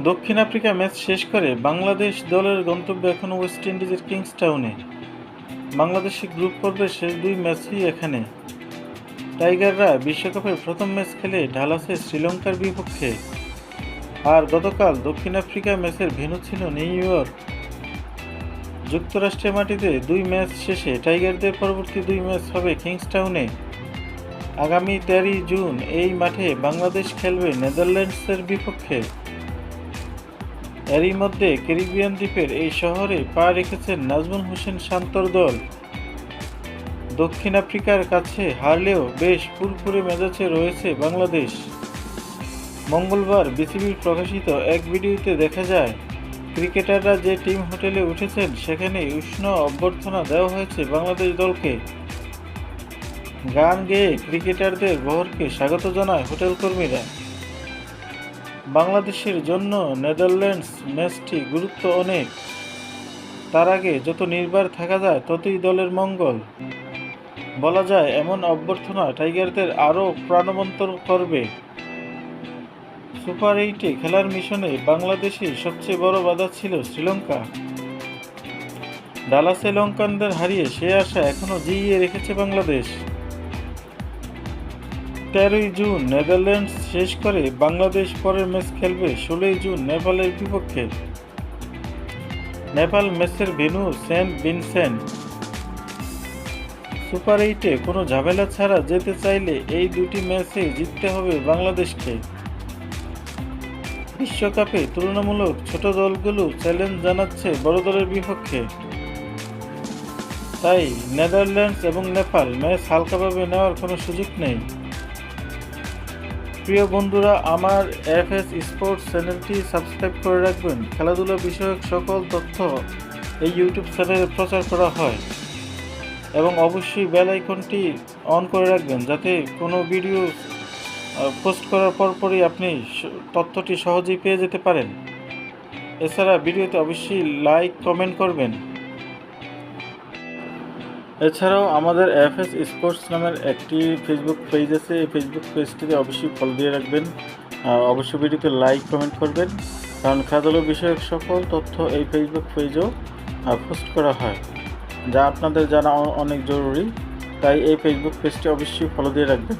দক্ষিণ Africa match শেষ করে বাংলাদেশ দলের গন্তব্য এখন ওয়েস্ট ইন্ডিজের কিংসটাউনে বাংলাদেশি গ্রুপ পর্বের শেষ দুই ম্যাচই এখানে। টাইগাররা বিশ্বকাপের প্রথম ম্যাচ খেলে ঢালাসে শ্রীলঙ্কার বিপক্ষে। আর গতকাল দক্ষিণ আফ্রিকা ম্যাচের ভেন্যু ছিল নিউ ইয়র্ক। যুক্তরাষ্ট্রের মাটিতে দুই ম্যাচ শেষে টাইগারদের পরবর্তী দুই ম্যাচ হবে কিংসটাউনে আগামী তেরোই জুন এই মাঠে বাংলাদেশ খেলবে নেদারল্যান্ডসের বিপক্ষে। এরই মধ্যে ক্যারিবিয়ান দ্বীপের এই শহরে পা রেখেছেন নাজমুল হোসেন শান্তর দল। দক্ষিণ আফ্রিকার কাছে হারলেও বেশ ফুরফুরে মেজাজে রয়েছে বাংলাদেশ। মঙ্গলবার বিসিবির প্রকাশিত এক ভিডিওতে দেখা যায়, ক্রিকেটাররা যে টিম হোটেলে উঠেছেন, সেখানে উষ্ণ অভ্যর্থনা দেওয়া হয়েছে বাংলাদেশ দলকে। গান গেয়ে ক্রিকেটারদের বহরকে স্বাগত জানায় হোটেল কর্মীরা বাংলাদেশের জন্য নেদারল্যান্ডস ম্যাচটি গুরুত্ব অনেক। তার আগে যত নির্ভর থাকা যায়, ততই দলের মঙ্গল। বলা যায়, এমন অভ্যর্থনা টাইগারদের আরও প্রাণবন্ত করবে। সুপার এইটে খেলার মিশনে বাংলাদেশে সবচেয়ে বড় বাধা ছিল শ্রীলঙ্কা। ডালাসে লঙ্কানদের হারিয়ে সে আশা এখনও জিইয়ে রেখেছে বাংলাদেশ। তেরোই জুন নেদারল্যান্ডস শেষ করে বাংলাদেশ পরের ম্যাচ খেলবে ষোলোই জুন নেপালের বিপক্ষে। নেপাল ম্যাচের ভেন্যু সেন্ট ভিনসেন্ট। সুপার এইটে কোনো ঝামেলা ছাড়া যেতে চাইলে এই দুটি ম্যাচে জিততে হবে বাংলাদেশকে। বিশ্বকাপে তুলনামূলক ছোট দলগুলো চ্যালেঞ্জ জানাচ্ছে বড় দলের বিপক্ষে। তাই নেদারল্যান্ডস এবং নেপাল ম্যাচ হালকাভাবে নেওয়ার কোনো সুযোগ নেই। প্রিয় বন্ধুরা, আমার এফ এস স্পোর্টস চ্যানেলটি সাবস্ক্রাইব করে রাখবেন। খেলাধুলা বিষয়ক সকল তথ্য এই ইউটিউব চ্যানেলে প্রচার করা হয় এবং অবশ্যই বেল আইকনটি অন করে রাখবেন যাতে কোনো ভিডিও পোস্ট করার পরপরই আপনি তথ্যটি সহজেই পেয়ে যেতে পারেন। এছাড়া ভিডিওতে অবশ্যই লাইক, কমেন্ট করবেন। এছাড়াও আমাদের এফ এস স্পোর্টস নামের একটি ফেসবুক পেজ আছে। এই ফেসবুক পেজটিতে অবশ্যই ফলো দিয়ে রাখবেন। অবশ্যই ভিডিওতে লাইক কমেন্ট করবেন। কারণ খেলাধুলো বিষয়ক সকল তথ্য এই ফেসবুক পেজেও পোস্ট করা হয়। যা আপনাদের জানা অনেক জরুরি। তাই এই ফেসবুক পেজটি অবশ্যই ফলো দিয়ে রাখবেন।